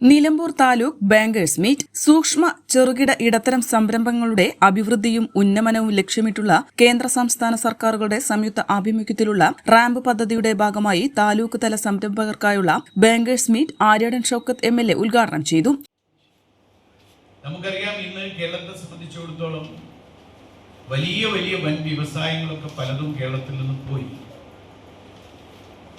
Nilambur taluk bankers meet സൂക്ഷ്മ ചെറുകിട ഇടത്തരം സംരംഭങ്ങളുടെ അഭിവൃദ്ധിയും ഉന്നമനവും ലക്ഷ്യമിട്ടുള്ള കേന്ദ്ര സംസ്ഥാന സർക്കാരുകളുടെ സംയുക്ത ആഭിമുഖ്യത്തിലുള്ള റാമ്പ് പദ്ധതിയുടെ ഭാഗമായി താലൂക്ക് തല സംരംഭകർക്കായുള്ള bankers meet Aryadan Shoukath M L A ഉദ്ഘാടനം ചെയ്തു. നമുക്കറിയാം ഇന്ന് കേരളത്തെ സംബന്ധിച്ചിടത്തോളം വലിയ വലിയ വൻ വ്യവസായങ്ങളൊക്കെ പലതും കേരളത്തിൽ നിന്ന് പോയി.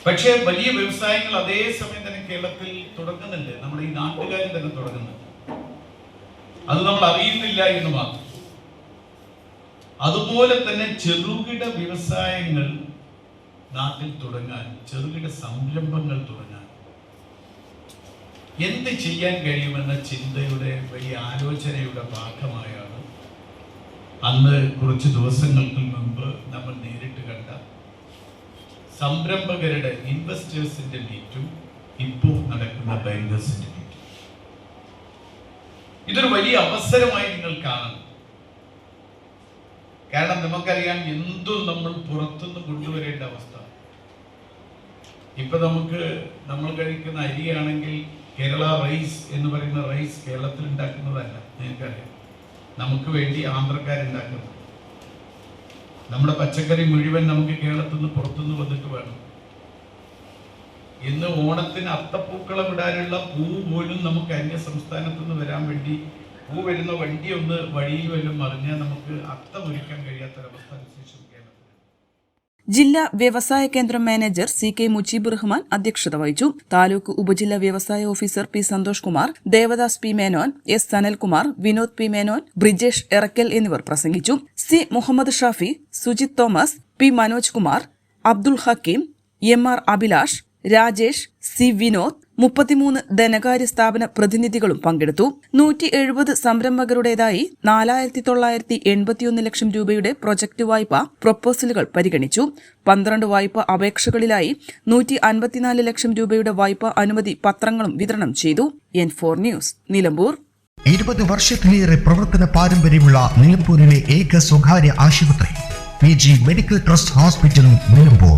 പക്ഷേ വലിയ വ്യവസായങ്ങൾ അതേസമയം തന്നെ കേരളത്തിൽ തുടങ്ങുന്നുണ്ട്. നമ്മുടെ ഈ നാട്ടുകാരും തന്നെ തുടങ്ങുന്നുണ്ട്. അത് നമ്മൾ അറിയുന്നില്ല എന്ന് മാത്രം. അതുപോലെ തന്നെ ചെറുകിട വ്യവസായങ്ങൾ നാട്ടിൽ തുടങ്ങാൻ ചെറുകിട സംരംഭങ്ങൾ തുടങ്ങാൻ എന്ത് ചെയ്യാൻ കഴിയുമെന്ന ചിന്തയുടെ വലിയ ആലോചനയുടെ ഭാഗമായാണ് അന്ന് കുറച്ച് ദിവസങ്ങൾക്ക് മുമ്പ് നമ്മൾ നേരിട്ട് കണ്ട സംരംഭകരുടെ ഇൻവെസ്റ്റേഴ്സിന്റെ മീറ്റും ഇപ്പോൾ നടക്കുന്ന ബാങ്കേഴ്സിന്റെ മീറ്റും. ഇതൊരു വലിയ അവസരമായി നിങ്ങൾ കാണണം കാരണം നമുക്കറിയാം എന്തും നമ്മൾ പുറത്തുനിന്ന് കൊണ്ടുവരേണ്ട അവസ്ഥ. ഇപ്പൊ നമുക്ക് നമ്മൾ കഴിക്കുന്ന അരിയാണെങ്കിൽ കേരള റൈസ് എന്ന് പറയുന്ന റൈസ് കേരളത്തിൽ ഉണ്ടാക്കുന്നതല്ല നിങ്ങൾക്കറിയാം. നമുക്ക് വേണ്ടി ആന്ധ്രക്കാരുണ്ടാക്കുന്നത് നമ്മുടെ പച്ചക്കറി മുഴുവൻ നമുക്ക് കേരളത്തിൽ നിന്ന് പുറത്തുനിന്ന് വന്നിട്ട് വേണം. ഇന്ന് ഓണത്തിന് അത്തപ്പൂക്കളം ഇടാനുള്ള പൂ പോലും നമുക്ക് അന്യ സംസ്ഥാനത്തു നിന്ന് വരാൻ വേണ്ടി പൂ വരുന്ന വണ്ടി ഒന്ന് വഴിയിൽ വല്ലതും മറിഞ്ഞാൽ നമുക്ക് അത്തം ഒരുക്കാൻ കഴിയാത്തൊരവസ്ഥ അനുസരിച്ച് കേരളത്തിൽ ജില്ലാ വ്യവസായ കേന്ദ്രം manager C K Mujeeb Rahman അധ്യക്ഷത വഹിച്ചു. താലൂക്ക് ഉപജില്ലാ വ്യവസായ officer P Santhosh Kumar Devadas P Menon S Sanalkumar Vinod P Menon Brijesh Erakkal എന്നിവർ പ്രസംഗിച്ചു. C Muhammed Shafi Sujith Thomas P Manoj Kumar Abdul Hakeem M R Abhilash Rajesh C Vinod മുപ്പത്തിമൂന്ന് ധനകാര്യ സ്ഥാപന പ്രതിനിധികളും പങ്കെടുത്തു. നൂറ്റി എഴുപത് സംരംഭകരുടേതായി നാലായിരത്തി തൊള്ളായിരത്തി എൺപത്തിയൊന്ന് ലക്ഷം രൂപയുടെ പ്രൊജക്ട് വായ്പ പ്രൊപ്പോസലുകൾ പരിഗണിച്ചു. പന്ത്രണ്ട് വായ്പ അപേക്ഷകളിലായി നൂറ്റി അൻപത്തിനാല് ലക്ഷം രൂപയുടെ വായ്പ അനുമതി പത്രങ്ങളും വിതരണം ചെയ്തു. N four news Nilambur. ഇരുപത് വർഷത്തിലേറെ പ്രവർത്തന പാരമ്പര്യമുള്ള നിലമ്പൂരിലെ ഏക സ്വകാര്യ ആശുപത്രി P G medical trust hospital Nilambur.